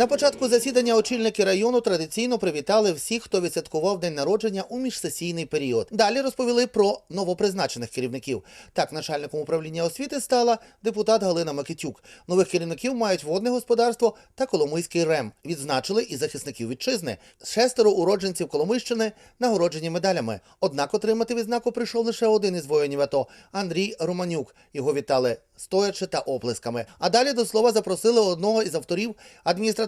На початку засідання очільники району традиційно привітали всіх, хто відсвяткував день народження у міжсесійний період. Далі розповіли про новопризначених керівників. Так, начальником управління освіти стала депутат Галина Микитюк. Нових керівників мають водне господарство та Коломийський РЕМ. Відзначили і захисників вітчизни. Шестеро уродженців Коломийщини нагороджені медалями. Однак отримати відзнаку прийшов лише один із воїнів АТО Андрій Романюк. Його вітали стоячи та оплесками. А далі до слова запросили одного із авторів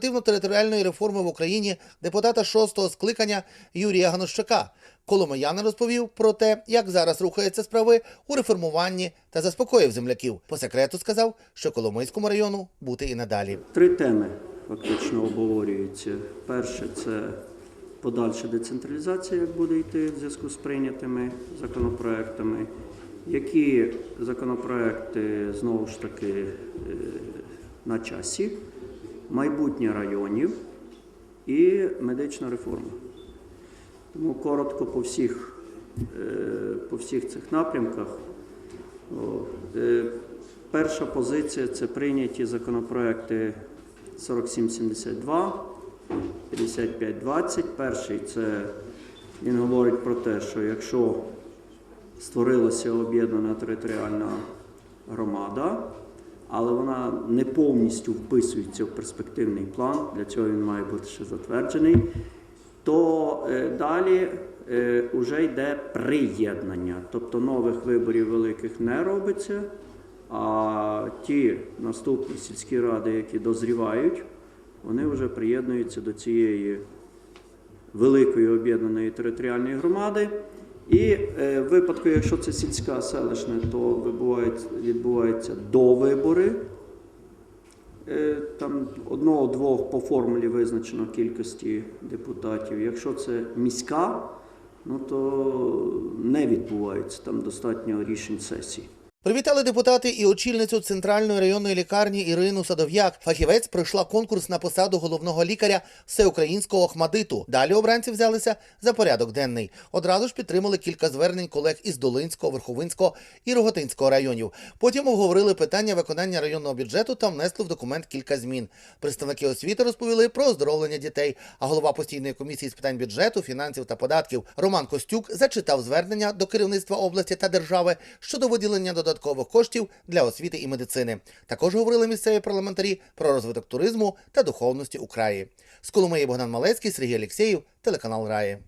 адміністративно-територіальної реформи в Україні, депутата шостого скликання Юрія Ганущака. Коломияни розповів про те, як зараз рухаються справи у реформуванні та заспокоїв земляків. По секрету сказав, що Коломийському району бути і надалі. Три теми фактично обговорюються. Перше це подальша децентралізація, як буде йти в зв'язку з прийнятими законопроектами. Які законопроекти знову ж таки е, на часі, майбутнє районів і медична реформа. Тому коротко по всіх, е, по всіх цих напрямках. Е, Перша позиція це прийняті законопроекти 4772, 5520. Перший це він говорить про те, що якщо створилася об'єднана територіальна громада, але вона не повністю вписується в перспективний план, для цього він має бути ще затверджений, то е, далі е, вже йде приєднання, тобто нових виборів великих не робиться. А ті наступні сільські ради, які дозрівають, вони вже приєднуються до цієї великої об'єднаної територіальної громади. І е, в випадку, якщо це сільська селищна, то відбуваються, довибори. Е, Там одного-двох по формулі визначено кількості депутатів. Якщо це міська, ну то не відбувається там достатньо рішень сесії. Привітали депутати і очільницю центральної районної лікарні Ірину Садов'як. Фахівець пройшла конкурс на посаду головного лікаря всеукраїнського Охмадиту. Далі обранці взялися за порядок денний. Одразу ж підтримали кілька звернень колег із Долинського, Верховинського і Роготинського районів. Потім обговорили питання виконання районного бюджету та внесли в документ кілька змін. Представники освіти розповіли про оздоровлення дітей. А голова постійної комісії з питань бюджету, фінансів та податків Роман Костюк зачитав звернення до керівництва області та держави щодо виділення додаткових коштів для освіти і медицини. Також говорили місцеві парламентарі про розвиток туризму та духовності у краї. З Коломиї Богдан Малецький, Сергій Алєксєєв, телеканал Раї.